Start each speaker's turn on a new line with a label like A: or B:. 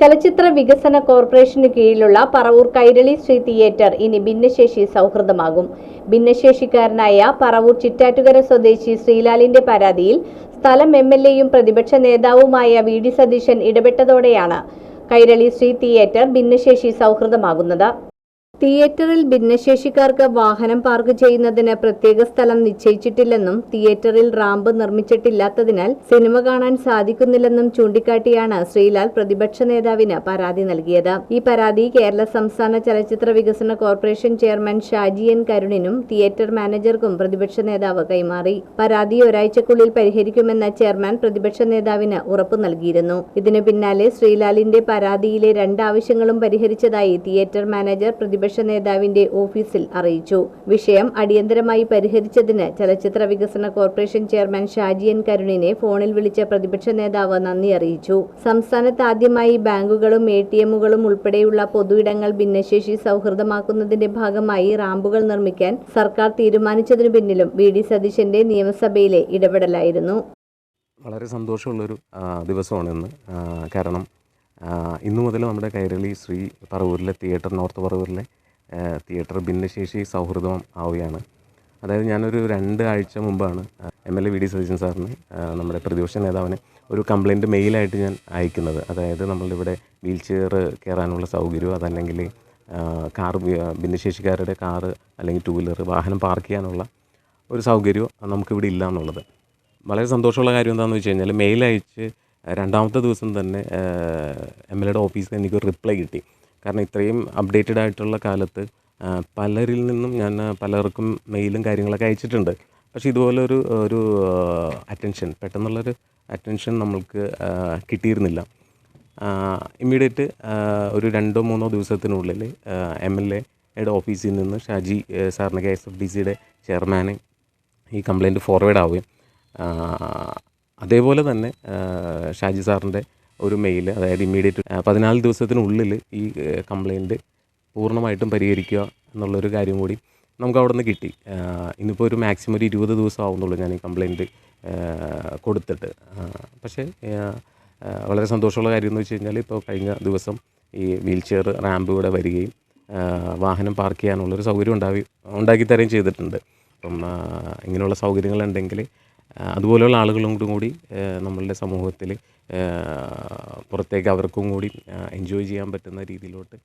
A: ചലച്ചിത്ര വികസന കോർപ്പറേഷന് കീഴിലുള്ള പറവൂർ കൈരളി ശ്രീ തിയേറ്റർ ഇനി ഭിന്നശേഷി സൗഹൃദമാകും. ഭിന്നശേഷിക്കാരനായ പറവൂർ ചിറ്റാറ്റുകര സ്വദേശി ശ്രീലാലിന്റെ പരാതിയിൽ സ്ഥലം എം എൽ എയും പ്രതിപക്ഷ നേതാവുമായ വി ഡി സതീശൻ ഇടപെട്ടതോടെയാണ് കൈരളി ശ്രീ തിയേറ്റർ ഭിന്നശേഷി സൗഹൃദമാകുന്നത്. തിയേറ്ററിൽ ഭിന്നശേഷിക്കാർക്ക് വാഹനം പാർക്ക് ചെയ്യുന്നതിന് പ്രത്യേക സ്ഥലം നിശ്ചയിച്ചിട്ടില്ലെന്നും തിയേറ്ററിൽ റാമ്പ് നിർമ്മിച്ചിട്ടില്ലാത്തതിനാൽ സിനിമ കാണാൻ സാധിക്കുന്നില്ലെന്നും ചൂണ്ടിക്കാട്ടിയാണ് ശ്രീലാൽ പ്രതിപക്ഷ നേതാവിന് പരാതി നൽകിയത്. ഈ പരാതി കേരള സംസ്ഥാന ചലച്ചിത്ര വികസന കോർപ്പറേഷൻ ചെയർമാൻ ഷാജി എൻ കരുണിനും തിയേറ്റർ മാനേജർക്കും പ്രതിപക്ഷ നേതാവ് കൈമാറി. പരാതി ഒരാഴ്ചക്കുള്ളിൽ പരിഹരിക്കുമെന്ന ചെയർമാൻ പ്രതിപക്ഷ നേതാവിന് ഉറപ്പു നൽകിയിരുന്നു. ഇതിനു പിന്നാലെ ശ്രീലാലിന്റെ പരാതിയിലെ രണ്ട് ആവശ്യങ്ങളും പരിഹരിച്ചതായി തിയേറ്റർ മാനേജർ പ്രതിപക്ഷ നേതാവിന്റെ ഓഫീസിൽ അറിയിച്ചു. വിഷയം അടിയന്തരമായി പരിഹരിച്ചതിന് ചലച്ചിത്ര വികസന കോർപ്പറേഷൻ ചെയർമാൻ ഷാജിയൻ കരുണിനെ ഫോണിൽ വിളിച്ച പ്രതിപക്ഷ നേതാവ് നന്ദി അറിയിച്ചു. സംസ്ഥാനത്ത് ആദ്യമായി ബാങ്കുകളും എ ടി എമ്മുകളും ഉൾപ്പെടെയുള്ള പൊതുയിടങ്ങൾ ഭിന്നശേഷി സൗഹൃദമാക്കുന്നതിന്റെ ഭാഗമായി റാമ്പുകൾ നിർമ്മിക്കാൻ സർക്കാർ തീരുമാനിച്ചതിനു പിന്നിലും വി ഡി സതീശന്റെ നിയമസഭയിലെ ഇടപെടലായിരുന്നു.
B: വളരെ സന്തോഷമുള്ളൊരു ദിവസമാണെന്ന്. കാരണം ഇന്നു മുതൽ നമ്മുടെ കൈരളി ശ്രീ പറവൂരിലെ തിയേറ്റർ നോർത്ത് പറവൂരിലെ തിയേറ്റർ ഭിന്നശേഷി സൗഹൃദം ആവുകയാണ്. അതായത് ഞാനൊരു രണ്ട് ആഴ്ച മുമ്പാണ് M L A V D Satheesan സാറിന് നമ്മുടെ പ്രതിപക്ഷ നേതാവിന് ഒരു കംപ്ലയിന്റ് മെയിലായിട്ട് ഞാൻ അയക്കുന്നത്. അതായത് നമ്മളിവിടെ വീൽ ചെയർ കയറാനുള്ള സൗകര്യം അതല്ലെങ്കിൽ കാർ ഭിന്നശേഷിക്കാരുടെ കാറ് അല്ലെങ്കിൽ ടൂ വീലർ വാഹനം പാർക്ക് ചെയ്യാനുള്ള ഒരു സൗകര്യം നമുക്കിവിടെ ഇല്ല എന്നുള്ളത്. വളരെ സന്തോഷമുള്ള കാര്യം എന്താണെന്ന് വെച്ച് കഴിഞ്ഞാൽ മെയിൽ അയച്ച് രണ്ടാമത്തെ ദിവസം തന്നെ എം എൽ എയുടെ ഓഫീസിൽ നിന്ന് എനിക്കൊരു റിപ്ലൈ കിട്ടി. കാരണം ഇത്രയും അപ്ഡേറ്റഡ് ആയിട്ടുള്ള കാലത്ത് പലരിൽ നിന്നും ഞാൻ പലർക്കും മെയിലും കാര്യങ്ങളൊക്കെ അയച്ചിട്ടുണ്ട്. പക്ഷേ ഇതുപോലെ ഒരു അറ്റൻഷൻ പെട്ടെന്നുള്ളൊരു അറ്റൻഷൻ നമ്മൾക്ക് കിട്ടിയിരുന്നില്ല. ഇമ്മീഡിയറ്റ് ഒരു രണ്ടോ മൂന്നോ ദിവസത്തിനുള്ളിൽ എം എൽ എയുടെ ഓഫീസിൽ നിന്ന് ഷാജി സാറിന് കെ എസ് എഫ് ഡി സിയുടെ ചെയർമാന് ഈ കംപ്ലയിന്റ് ഫോർവേഡ് ആവുകയും അതേപോലെ തന്നെ ഷാജി സാറിന്റെ ഒരു മെയിൽ അതായത് ഇമ്മീഡിയറ്റ് പതിനാല് ദിവസത്തിനുള്ളിൽ ഈ കംപ്ലയിന്റ് പൂർണമായിട്ടും പരിഹരിക്കുക എന്നുള്ളൊരു കാര്യം കൂടി നമുക്ക് അവിടെ നിന്ന് കിട്ടി ഇന്നിപ്പോൾ ഒരു മാക്സിമം ഒരു ഇരുപത് ദിവസം ആവുന്നുള്ളൂ ഞാൻ ഈ കംപ്ലയിന്റ് കൊടുത്തിട്ട്. പക്ഷേ വളരെ സന്തോഷമുള്ള കാര്യം എന്ന് വെച്ച് കഴിഞ്ഞാൽ ഇപ്പോൾ കഴിഞ്ഞ ദിവസം ഈ വീൽ ചെയർ റാമ്പ് ഇവിടെ വരികയും വാഹനം പാർക്ക് ചെയ്യാനുള്ളൊരു സൗകര്യം ഉണ്ടാവി ഉണ്ടാക്കി തരുകയും ചെയ്തിട്ടുണ്ട്. അപ്പം ഇങ്ങനെയുള്ള സൗകര്യങ്ങളുണ്ടെങ്കിൽ അതുപോലെയുള്ള ആളുകളോടും കൂടി നമ്മളുടെ സമൂഹത്തിൽ പുറത്തേക്ക് അവർക്കും കൂടി എൻജോയ് ചെയ്യാൻ പറ്റുന്ന രീതിയിലോട്ട്.